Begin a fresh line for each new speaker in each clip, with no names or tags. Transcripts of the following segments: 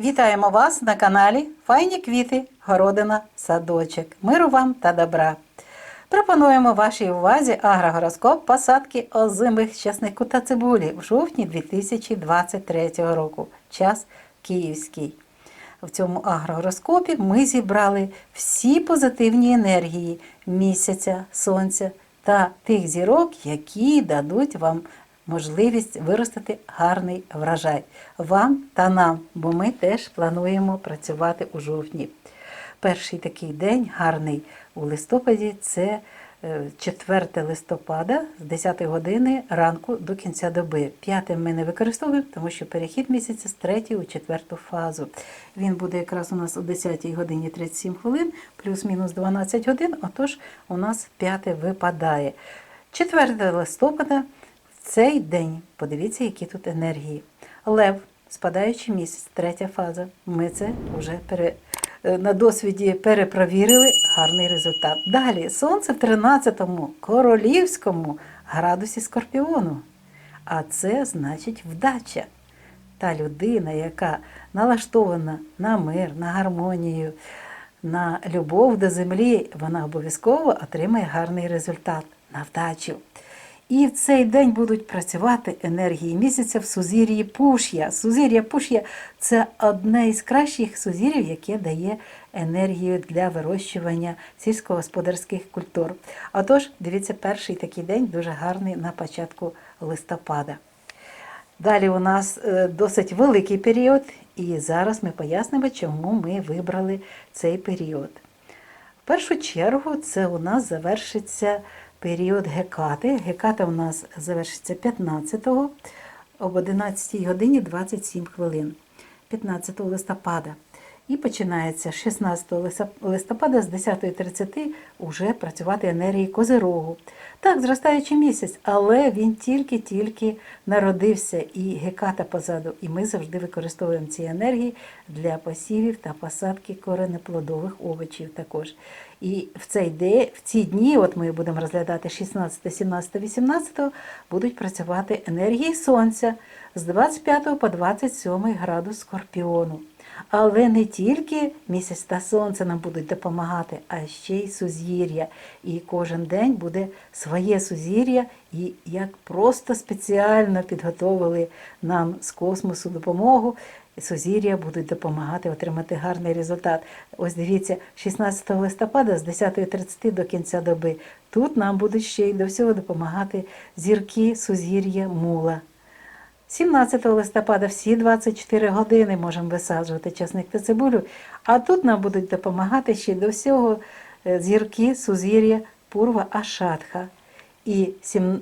Вітаємо вас на каналі Файні квіти, городина, садочок. Миру вам та добра. Пропонуємо вашій увазі агрогороскоп посадки озимих часнику та цибулі в жовтні 2023 року. Час київський. В цьому агрогороскопі ми зібрали всі позитивні енергії місяця, сонця та тих зірок, які дадуть вам можливість виростити гарний врожай вам та нам, бо ми теж плануємо працювати у жовтні. Перший такий день гарний у листопаді це е, 4 листопада з 10 години ранку до кінця доби. П'ятим ми не використовуємо, тому що перехід місяця з 3 у 4 фазу. Він буде якраз у нас о 10 годині 37 хвилин, плюс-мінус 12 годин, отож у нас п'яте випадає. 4 листопада цей день, подивіться, які тут енергії. Лев, спадаючий місяць, третя фаза. Ми це вже пере, е, на досвіді перепровірили. Гарний результат. Далі сонце в 13-му королівському градусі скорпіону. А це значить вдача. Та людина, яка налаштована на мир, на гармонію, на любов до землі, вона обов'язково отримає гарний результат на вдачу. І в цей день будуть працювати енергії місяця в сузір'ї Пуш'я. Сузір'я Пуш'я це одне із кращих сузір'їв, яке дає енергію для вирощування сільськогосподарських культур. Отож, дивіться, перший такий день дуже гарний на початку листопада. Далі у нас е, досить великий період, і зараз ми пояснимо, чому ми вибрали цей період. В першу чергу це у нас завершиться період гекати. Геката у нас завершиться 15-го об 11 годині 27 хвилин, 15 листопада. І починається 16 листопада з 10.30 вже працювати енергії Козирогу. Так, зростаючий місяць, але він тільки-тільки народився і геката позаду. І ми завжди використовуємо ці енергії для посівів та посадки коренеплодових овочів також. І в цей день, в ці дні, от ми будемо розглядати 16, 17, 18, будуть працювати енергії сонця з 25 по 27 градус скорпіону. Але не тільки місяць та сонце нам будуть допомагати, а ще й сузір'я. І кожен день буде своє сузір'я, і як просто спеціально підготовили нам з космосу допомогу. Сузір'я будуть допомагати отримати гарний результат. Ось дивіться, 16 листопада з 10.30 до кінця доби. Тут нам будуть ще й до всього допомагати зірки сузір'я мула. 17 листопада всі 24 години можемо висаджувати часник та цибулю, а тут нам будуть допомагати ще до всього е, зірки сузір'я Пурва Ашатха. І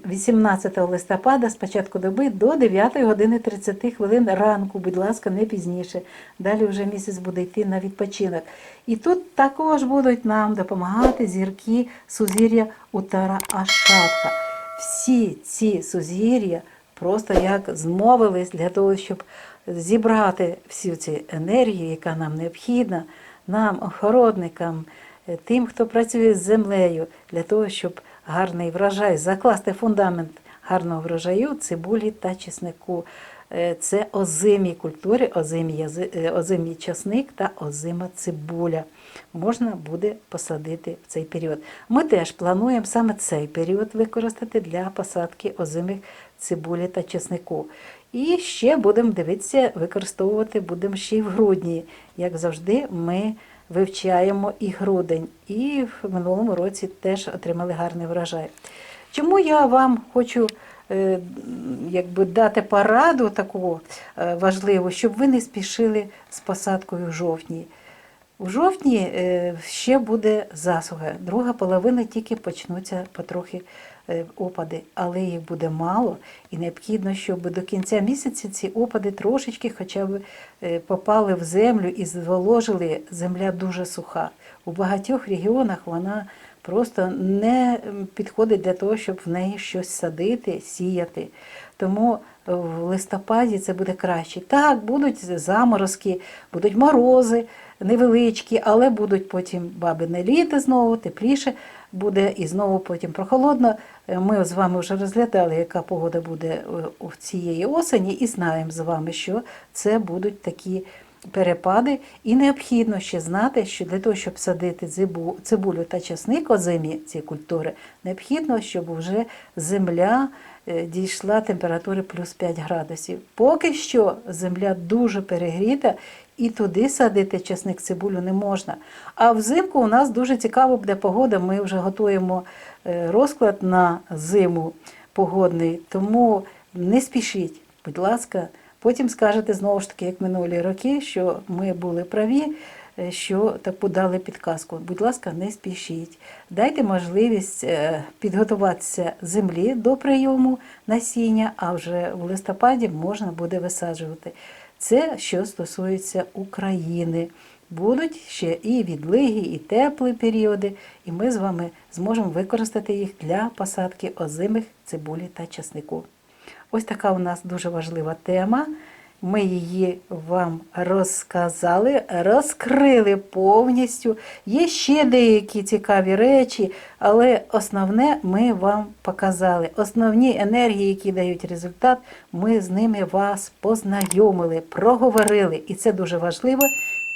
18 листопада з початку доби до 9 години 30 хвилин ранку, будь ласка, не пізніше. Далі вже місяць буде йти на відпочинок. І тут також будуть нам допомагати зірки сузір'я Утара Ашатха. Всі ці сузір'я просто як змовились для того, щоб зібрати всю цю енергію, яка нам необхідна, нам, охородникам, е, тим, хто працює з землею, для того, щоб гарний врожай, закласти фундамент гарного врожаю, цибулі та чеснику. Е, Це озимі культури, озимі, е, озимий часник та озима цибуля. Можна буде посадити в цей період. Ми теж плануємо саме цей період використати для посадки озимих цибулі та чеснику. І ще будемо дивитися, використовувати будемо ще й в грудні. Як завжди, ми вивчаємо і грудень. І в минулому році теж отримали гарний врожай. Чому я вам хочу якби, дати пораду таку е, важливу, щоб ви не спішили з посадкою в жовтні. В жовтні е, ще буде засуха, друга половина тільки почнуться потрохи е, опади, але їх буде мало, і необхідно, щоб до кінця місяця ці опади трошечки хоча б е, попали в землю і зволожили. Земля дуже суха. У багатьох регіонах вона просто не підходить для того, щоб в неї щось садити, сіяти. Тому в листопаді це буде краще. Так, будуть заморозки, будуть морози невеличкі, але будуть потім бабине літо знову, тепліше буде і знову потім прохолодно. Е, Ми з вами вже розглядали, яка погода буде е, у цієї осені, і знаємо з вами, що це будуть такі перепади, і необхідно ще знати, що для того, щоб садити цибу- цибулю та часник озимі ці культури, необхідно, щоб вже земля е, дійшла температури плюс 5 градусів. Поки що земля дуже перегріта, і туди садити часник цибулю не можна. А взимку у нас дуже цікаво буде погода. Ми вже готуємо е, розклад на зиму погодний, тому не спішіть, будь ласка. Потім скажете знову ж таки, як минулі роки, що ми були праві, е, що таку дали підказку. Будь ласка, не спішіть. Дайте можливість е, підготуватися землі до прийому насіння, а вже в листопаді можна буде висаджувати. Це що стосується України. Будуть ще і відлиги, і теплі періоди, і ми з вами зможемо використати їх для посадки озимих цибулі та часнику. Ось така у нас дуже важлива тема. Ми її вам розказали, розкрили повністю. Є ще деякі цікаві речі, але основне ми вам показали. Основні енергії, які дають результат, ми з ними вас познайомили, проговорили. І це дуже важливо.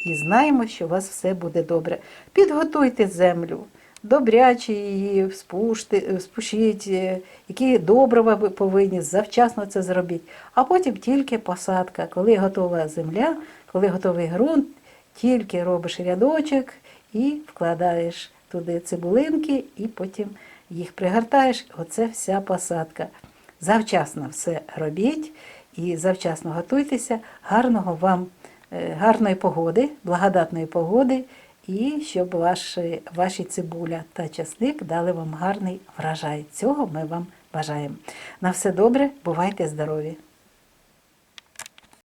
І знаємо, що у вас все буде добре. Підготуйте землю добряче її спушти, спушіть, е, які добрива ви повинні, завчасно це зробіть. А потім тільки посадка. Коли готова земля, коли готовий ґрунт, тільки робиш рядочок і вкладаєш туди цибулинки, і потім їх пригортаєш. Оце вся посадка. Завчасно все робіть і завчасно готуйтеся. Гарного вам, е, гарної погоди, благодатної погоди і щоб ваші, ваші цибуля та часник дали вам гарний врожай. Цього ми вам бажаємо. На все добре, бувайте здорові!